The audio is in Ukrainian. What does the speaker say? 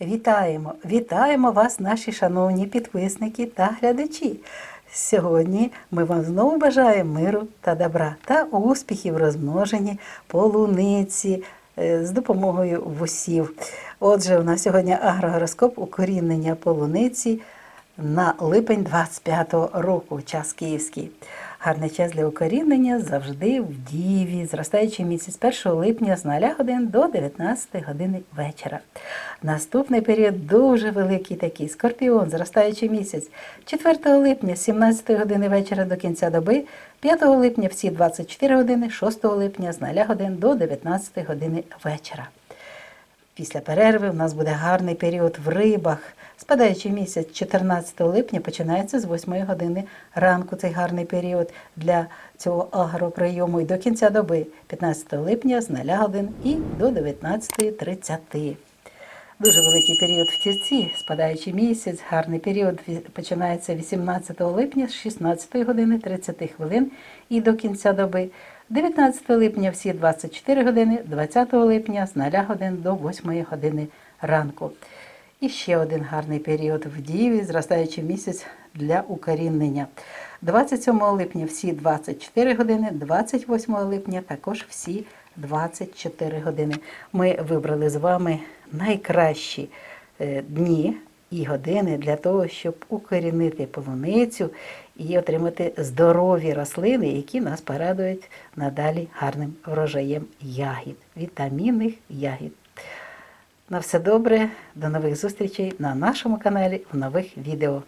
Вітаємо! Вітаємо вас, наші шановні підписники та глядачі. Сьогодні ми вам знову бажаємо миру та добра та успіхів в розмноженні полуниці е, з допомогою вусів. Отже, у нас сьогодні агрогороскоп укорінення полуниці на липень 25-го року, час київський. Гарний час для укорінення завжди в Діві, зростаючий місяць 1 липня з 0 годин до 19 години вечора. Наступний період дуже великий такий. Скорпіон, зростаючий місяць 4 липня з 17 години вечора до кінця доби, 5 липня всі 24 години, 6 липня з 0 годин до 19 години вечора. Після перерви у нас буде гарний період в рибах. Спадаючий місяць 14 липня починається з 8 години ранку цей гарний період для цього агроприйому і до кінця доби 15 липня з 0 годин і до 19.30. Дуже великий період в тільці, спадаючий місяць, гарний період починається 18 липня з 16 години 30 хвилин і до кінця доби. 19 липня всі 24 години, 20 липня з 0 годин до 8 години ранку. І ще один гарний період в Діві, зростаючий місяць для укорінення. 27 липня всі 24 години, 28 липня також всі 24 години. Ми вибрали з вами найкращі е, дні і години для того, щоб укорінити полуницю і отримати здорові рослини, які нас порадують надалі гарним врожаєм ягід, вітамінних ягід. На все добре, до нових зустрічей на нашому каналі в нових відео.